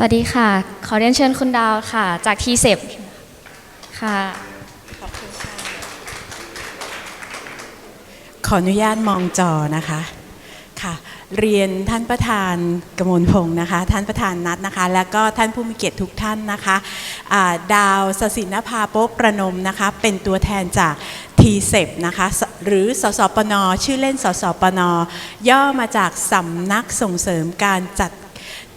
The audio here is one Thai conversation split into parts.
สวัสดีค่ะ ขอเรียนเชิญคุณดาวค่ะ จากทีเซปค่ะ ขออนุญาตมองจอนะคะ ค่ะ เรียนท่านประธานกมลพงศ์นะคะ ท่านประธานนัดนะคะ แล้วก็ท่านผู้มีเกียรติทุกท่านนะคะอ่าดาวสศินภาโป๊ปประนมนะคะ เป็นตัวแทนจากทีเซปนะคะหรือสสปน ชื่อเล่นสสปน ย่อมาจากสำนักส่งเสริมการจัด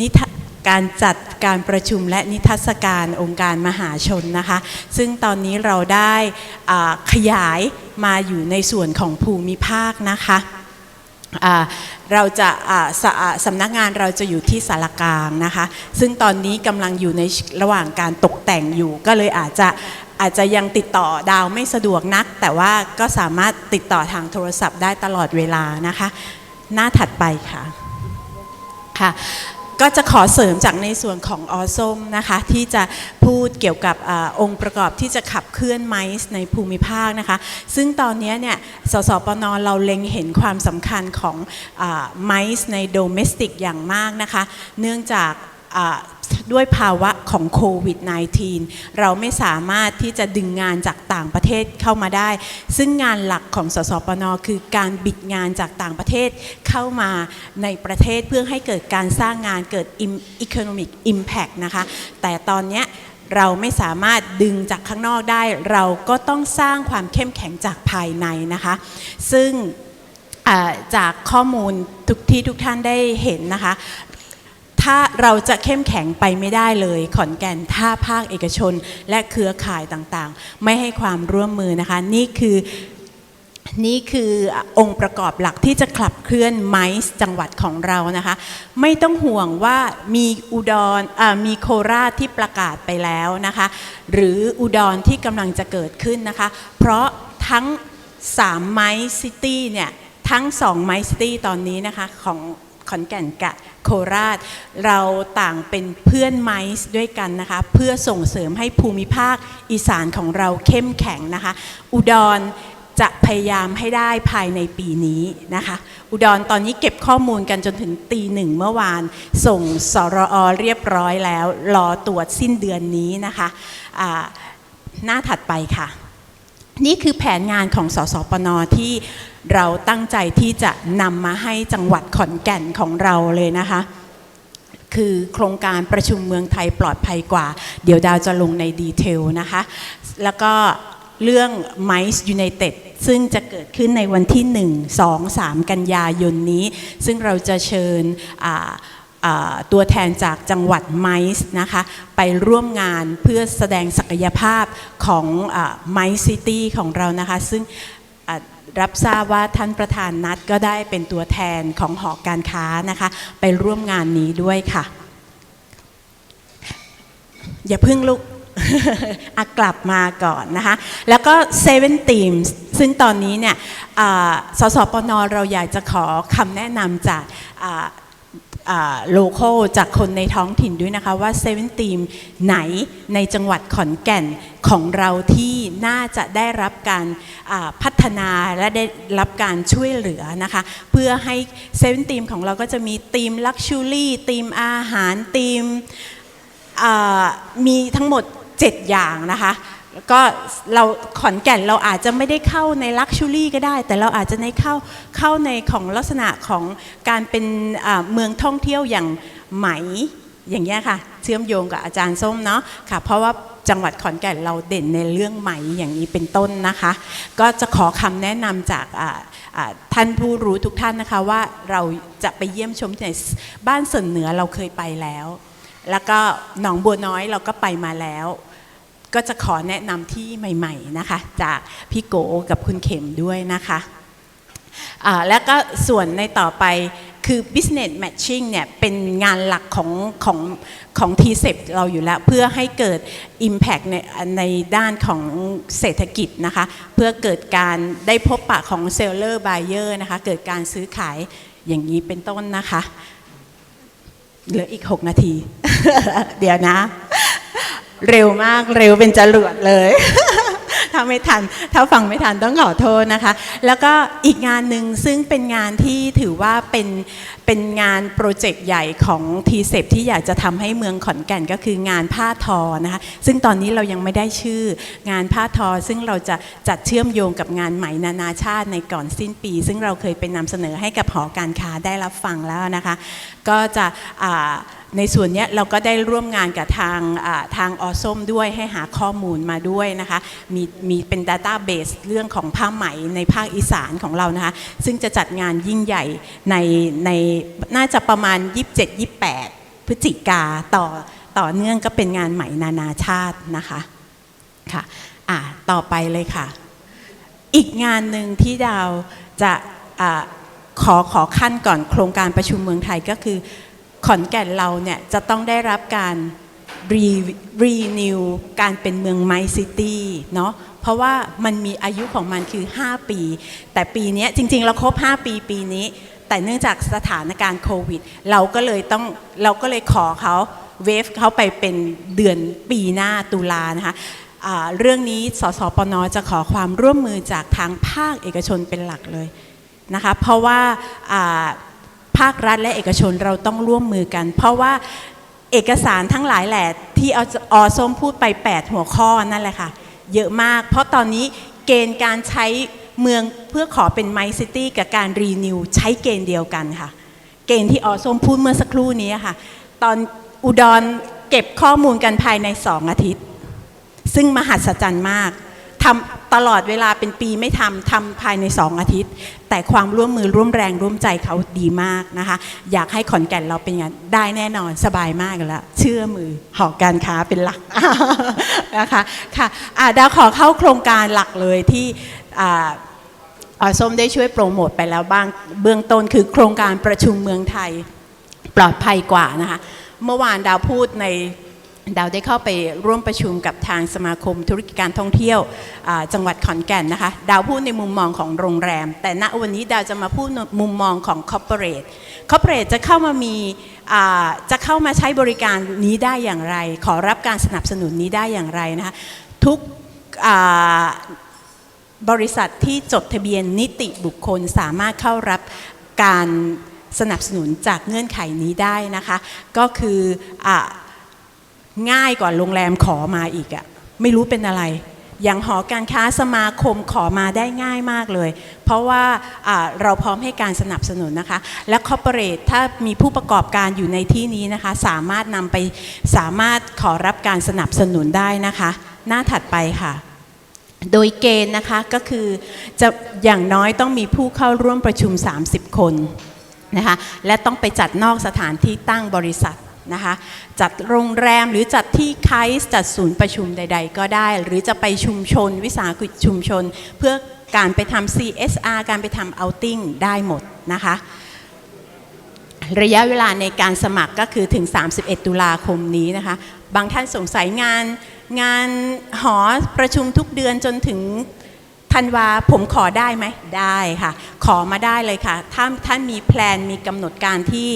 นิทรรศ การจัดการประชุมและนิทรรศการองค์การมหาชนนะคะ ซึ่งตอนนี้เราได้ขยายมาอยู่ในส่วนของภูมิภาคนะคะเราจะสสำนักงานเราจะอยู่ที่สารกลางนะคะ ซึ่งตอนนี้กำลังอยู่ในระหว่างการตกแต่งอยู่ ก็เลยอาจจะอาจจะยังติดต่อดาวไม่สะดวกนัก แต่ว่าก็สามารถติดต่อทางโทรศัพท์ได้ตลอดเวลานะคะ หน้าถัดไปค่ะค่ะ ก็จะขอเสริมจากในส่วนของออส้มนะคะ ที่จะพูดเกี่ยวกับอองค์ประกอบที่จะขับเคลื่อนไมซ์ในภูมิภาคนะคะ ซึ่งตอนนี้เนี่ยสสปนเราเล็งเห็นความสำคัญของไมซ์ในโดเมสติกอย่างมากนะคะ เนื่องจาก ด้วยภาวะของโควิด -19 เราไม่สามารถที่จะดึงงานจากต่างประเทศเข้ามาได้ ซึ่งงานหลักของสสปนคือการบิดงานจากต่างประเทศเข้ามาในประเทศเพื่อให้เกิดการสร้างงานเกิด economic impact นะคะ แต่ตอนนี้เราไม่สามารถดึงจากข้างนอกได้ เราก็ต้องสร้างความเข้มแข็งจากภายในนะคะ ซึ่งจากข้อมูลทุกที่ทุกท่านได้เห็นนะคะ ถ้าเราจะเข้มแข็งไปไม่ได้เลย ขอนแก่นถ้าภาคเอกชน และเครือข่ายต่างๆ ไม่ให้ความร่วมมือนะคะ นี่คือนี่คือองค์ประกอบหลักที่จะขับเคลื่อนไมซ์จังหวัดของเรานะคะ ไม่ต้องห่วงว่ามีอุดรอามีโคราชที่ประกาศไปแล้วนะคะ หรืออุดรที่กำลังจะเกิดขึ้นนะคะ เพราะทั้ง3ไมซ์ซิตี้เนี่ยทั้ง2ไมซ์ซิตี้ตอนนี้นะคะของ ขอนแก่นกับโคราช เราต่างเป็นเพื่อนไมซ์ด้วยกันนะคะ เพื่อส่งเสริมให้ภูมิภาคอีสานของเราเข้มแข็งนะคะ อุดรจะพยายามให้ได้ภายในปีนี้นะคะ อุดรตอนนี้เก็บข้อมูลกันจนถึงตีหนึ่งเมื่อวาน ส่งสรอเรียบร้อยแล้ว รอตรวจสิ้นเดือนนี้นะคะหน้าถัดไปค่ะ นี่คือแผนงานของสสปนที่เราตั้งใจที่จะนำมาให้จังหวัดขอนแก่นของเราเลยนะคะ คือโครงการประชุมเมืองไทยปลอดภัยกว่า เดี๋ยวดาวจะลงในดีเทลนะคะ แล้วก็เรื่อง Mice United ซึ่งจะเกิดขึ้นในวันที่ 1 2 3 กันยายนนี้ ซึ่งเราจะเชิญ ตัวแทนจากจังหวัดไมซ์นะคะไปร่วมงานเพื่อแสดงศักยภาพของไมซ์ซิตี้ของเรานะคะซึ่งรับทราบว่าท่านประธานนัดก็ได้เป็นตัวแทนของหอการค้านะคะไปร่วมงานนี้ด้วยค่ะ อย่าเพิ่งลุกอะกลับมาก่อนนะคะ แล้วก็ Seven Teams ซึ่งตอนนี้เนี่ยสสปนเราอยากจะขอคำแนะนำจาก โลโก้จากคนในท้องถิ่นด้วยนะคะว่า Seven Team ไหนในจังหวัดขอนแก่นของเราที่น่าจะได้รับการพัฒนาและได้รับการช่วยเหลือนะคะ เพื่อให้ Seven Team ของเราก็จะมีทีม Luxury ทีมอาหารทีมมีทั้งหมด 7 อย่างนะคะ ก็เราขอนแก่นเราอาจจะไม่ได้เข้าในลักชัวรี่ก็ได้ แต่เราอาจจะในเข้าเข้าในของลักษณะของการเป็นเมืองท่องเที่ยวอย่างไหมอย่างเงี้ยค่ะ เชื่อมโยงกับอาจารย์ส้มเนาะค่ะ เพราะว่าจังหวัดขอนแก่นเราเด่นในเรื่องไหมอย่างนี้เป็นต้นนะคะ ก็จะขอคำแนะนำจากท่านผู้รู้ทุกท่านนะคะว่าเราจะไปเยี่ยมชมที่ไหนบ้านส่วนเหนือเราเคยไปแล้ว แล้วก็หนองบัวน้อยเราก็ไปมาแล้ว ก็จะขอแนะนำที่ใหม่ๆนะคะ จากพี่โกกับคุณเข็มด้วยนะคะแล้วก็ส่วนในต่อไปคือ business matching เนี่ยเป็นงานหลักของของของ t c e p เราอยู่แล้ว เพื่อให้เกิด impact ในในด้านของเศรษฐกิจนะคะ เพื่อเกิดการได้พบปะของ seller buyer นะคะ เกิดการซื้อขายอย่างนี้เป็นต้นนะคะ เหลืออีก 6 นาที เดี๋ยวนะ เร็วมากเร็วเป็นจรวดเลยทถ้าไม่ทันถ้าฟังไม่ทันต้องขอโทษนะคะ แล้วก็อีกงานหนึ่งซึ่งเป็นงานที่ถือว่าเป็นเป็นงานโปรเจกต์ใหญ่ของทีเซที่อยากจะทำให้เมืองขอนแก่นก็คืองานผ้าทอนะคะซึ่งตอนนี้เรายังไม่ได้ชื่องานผ้าทอ ซึ่งเราจะจัดเชื่อมโยงกับงานไหมนานาชาติในก่อนสิ้นปี ซึ่งเราเคยไปนำเสนอให้กับหอการค้าได้รับฟังแล้วนะคะ ก็จะอ่า ในส่วนนี้เราก็ได้ร่วมงานกับทางทางออส้มด้วยให้หาข้อมูลมาด้วยนะคะมีมีเป็น Database เรื่องของผ้าไหมในภาคอีสานของเรานะคะซึ่งจะจัดงานยิ่งใหญ่ในในน่าจะประมาณ 27-28 พฤศจิกาต่อต่อเนื่องก็เป็นงานไหมนานาชาตินะคะค่ะอ่าต่อไปเลยค่ะ อีกงานหนึ่งที่ดาวจะอาขอขอขั้นก่อนโครงการประชุมเมืองไทยก็คือ ขอนแก่นเราเนี่ยจะต้องได้รับการรีรีนิวการเป็นเมืองไมซิตี้เนาะเพราะว่ามันมีอายุของมันคือ 5 ปี แต่ปีนี้จริง ๆ เราครบ 5 ปีปีนี้ แต่เนื่องจากสถานการณ์โควิด เราก็เลยต้องเราก็เลยขอเขาเวฟเขาไปเป็นเดือนปีหน้าตุลานะคะเรื่องนี้สสปนจะขอความร่วมมือจากทางภาคเอกชนเป็นหลักเลยนะคะเพราะว่าอ่า ภาครัฐและเอกชนเราต้องร่วมมือกัน เพราะว่าเอกสารทั้งหลายแหละที่อออส้มพูดไป 8 หัวข้อนั่นแหละค่ะ เยอะมาก เพราะตอนนี้เกณฑ์การใช้เมืองเพื่อขอเป็นไมซิตี้กับการรีนิวใช้เกณฑ์เดียวกันค่ะ เกณฑ์ที่ออส้มพูดเมื่อสักครู่นี้ค่ะ ตอนอุดรเก็บข้อมูลกันภายใน2อาทิตย์ ซึ่งมหัศจรรย์มาก ทำตลอดเวลาเป็นปีไม่ทำทำภายใน2องอาทิตย์ แต่ความร่วมมือร่วมแรงร่วมใจเขาดีมากนะคะ อยากให้ขอนแก่นเราเป็นอย่างนั้นได้แน่นอนสบายมากแล้ว เชื่อมือหอการค้าเป็นหลักนะคะค่ะะดาวขอเข้าโครงการหลักเลยที่อ่าอ่าส้มได้ช่วยโปรโมทไปแล้วบ้างเบื้องต้นคือโครงการประชุมเมืองไทยปลอดภัยกว่านะคะเมื่อวานดาวพูดใน ดาวได้เข้าไปร่วมประชุมกับทางสมาคมธุรกิจการท่องเที่ยวจังหวัดขอนแก่นนะคะ ดาวพูดในมุมมองของโรงแรม แต่ณวันนี้ดาวจะมาพูดมุมมองของคอร์ปอเรทคอร์ปอเรทจะเข้ามามีจะเข้ามาใช้บริการนี้ได้อย่างไร ขอรับการสนับสนุนนี้ได้อย่างไรนะคะทุกบริษัทที่จดทะเบียนนิติบุคคลสามารถเข้ารับการสนับสนุนจากเงื่อนไขนี้ได้นะคะ ก็คืออ ง่ายกว่าโรงแรมขอมาอีกอะไม่รู้เป็นอะไร อย่างหอการค้าสมาคมขอมาได้ง่ายมากเลย เพราะว่าเราพร้อมให้การสนับสนุนนะคะ และคอร์ปอเรทถ้ามีผู้ประกอบการอยู่ในที่นี้นะคะ สามารถนำไปสามารถขอรับการสนับสนุนได้นะคะ หน้าถัดไปค่ะโดยเกณฑ์นะคะก็คือจะอย่างน้อยต้องมีผู้เข้าร่วมประชุม 30 คนนะคะและต้องไปจัดนอกสถานที่ตั้งบริษัท นะคะจัดโรงแรมหรือจัดที่ไคส์จัดศูนย์ประชุมใด ๆ ก็ได้ หรือจะไปชุมชน วิสาหกิจชุมชน เพื่อการไปทำ CSR การไปทำ outing ได้หมดนะคะระยะเวลาในการสมัครก็คือถึง 31 ตุลาคมนี้นะคะ บางท่านสงสัยงานงานหอประชุมทุกเดือนจนถึง ธันวาผมขอได้ไหมได้ค่ะ ขอมาได้เลยค่ะ ถ้าท่านมีแพลนมีกำหนดการที่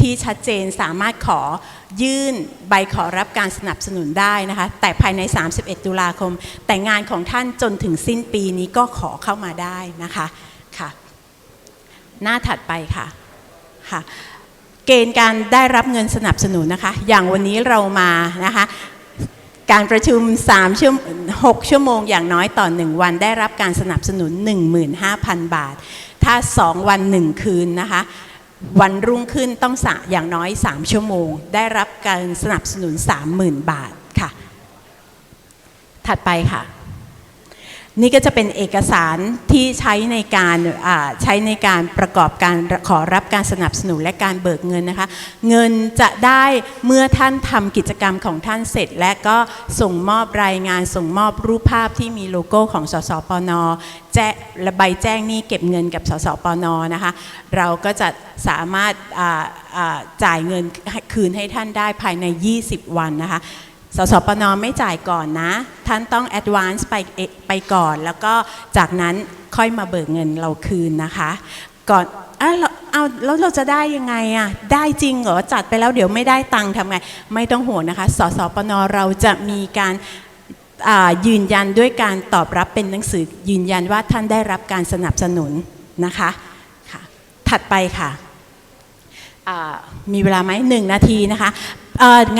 ที่ชัดเจนสามารถขอยื่นใบขอรับการสนับสนุนได้นะคะ แต่ภายใน 31 ตุลาคม แต่งานของท่านจนถึงสิ้นปีนี้ก็ขอเข้ามาได้นะคะค่ะ หน้าถัดไปค่ะค่ะ เกณฑ์การได้รับเงินสนับสนุนนะคะ อย่างวันนี้เรามานะคะ การประชุม3ชั่ว6ชั่วโมงอย่างน้อยต่อ 1 วันได้รับการสนับสนุน 15,000 บาท ถ้า 2 วัน 1 คืนนะคะวันรุ่งขึ้นต้องสะอย่างน้อย 3 ชั่วโมง ได้รับการสนับสนุน 30,000 บาทค่ะ ถัดไปค่ะ นี่ก็จะเป็นเอกสารที่ใช้ในการใช้ในการประกอบการขอรับการสนับสนุนและการเบิกเงินนะคะ เงินจะได้เมื่อท่านทำกิจกรรมของท่านเสร็จ และก็ส่งมอบรายงานส่งมอบรูปภาพที่มีโลโก้ของสสปนแจ้งและใบแจ้งนี้เก็บเงินกับสสปนนะคะ เราก็จะสามารถจ่ายเงินคืนให้ท่านได้ภายใน 20 วันนะคะ สสปนไม่จ่ายก่อนนะ ท่านต้อง advance ไปไปก่อน แล้วก็จากนั้นค่อยมาเบิกเงินเราคืนนะคะ ก่อนอ้าวเราเอาแล้วเราจะได้ยังไงอะได้จริงเหรอจัดไปแล้วเดี๋ยวไม่ได้ตังค์ทำไง ไม่ต้องห่วงนะคะ สสปนเราจะมีการยืนยันด้วยการตอบรับเป็นหนังสือยืนยันว่าท่านได้รับการสนับสนุนนะคะค่ะถัดไปค่ะมีเวลาไหมหนึ่งนาทีนะคะ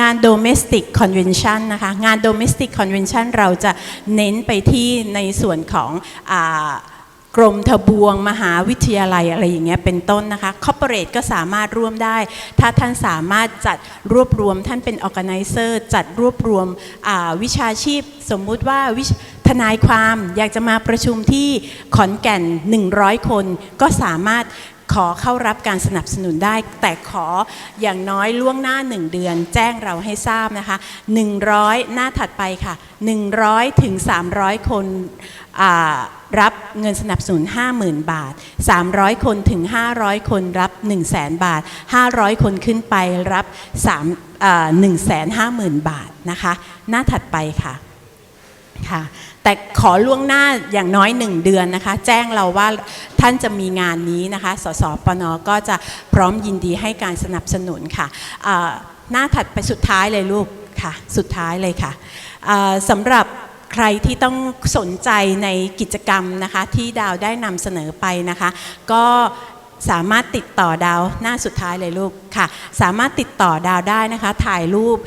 งาน domestic convention นะคะงาน domestic convention เราจะเน้นไปที่ในส่วนของอกรมทบวงมหาวิทยาลัยอะไรอย่างเงี้ยเป็นต้นนะคะ corporate ก็สามารถร่วมได้ ถ้าท่านสามารถจัดรวบรวมท่านเป็น organizer จัดรวบรวมอาวิชาชีพ สมมุติว่าวิทนายความอยากจะมาประชุมที่ขอนแก่น 100 คนก็สามารถ ขอเข้ารับการสนับสนุนได้ แต่ขออย่างน้อยล่วงหน้า 1 เดือน แจ้งเราให้ทราบนะคะ 100 หน้าถัดไปค่ะ 100 ถึง 300 คนอ่ารับเงินสนับสนุน 50,000 บาท 300 คนถึง 500 คนรับ 1 0 0 0 0แบาท 500 คนขึ้นไปรับ3อ่า150,000 บาทนะคะ หน้าถัดไปค่ะค่ะ แต่ขอล่วงหน้าอย่างน้อยหนึ่งเดือนนะคะ แจ้งเราว่าท่านจะมีงานนี้นะคะ สสปนก็จะพร้อมยินดีให้การสนับสนุนค่ะหน้าถัดไปสุดท้ายเลยลูกค่ะ สุดท้ายเลยค่ะสำหรับใครที่ต้องสนใจในกิจกรรมนะคะที่ดาวได้นำเสนอไปนะคะ ก็ สามารถติดต่อดาวหน้าสุดท้ายเลยลูกค่ะ สามารถติดต่อดาวได้นะคะ ถ่ายรูป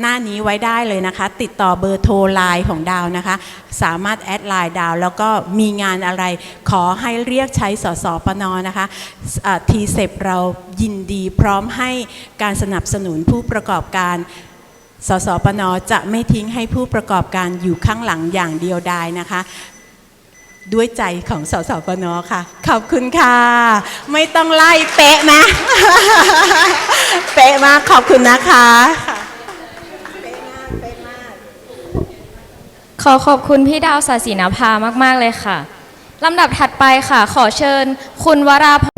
หน้านี้ไว้ได้เลยนะคะ ติดต่อเบอร์โทรไลน์ของดาวนะคะ สามารถแอดไลน์ดาว แล้วก็มีงานอะไร ขอให้เรียกใช้สสปนนะคะทีเซปเรายินดีพร้อมให้การสนับสนุนผู้ประกอบการสสปนจะไม่ทิ้งให้ผู้ประกอบการอยู่ข้างหลังอย่างเดียวดายนะคะ ด้วยใจของสสปนค่ะ ขอบคุณค่ะ ไม่ต้องไล่เป๊ะนะ เป๊ะมากขอบคุณนะคะขอขอบคุณพี่ดาวศาสีนภามาก ๆ เลยค่ะลำดับถัดไปค่ะ ขอเชิญ คุณวราพ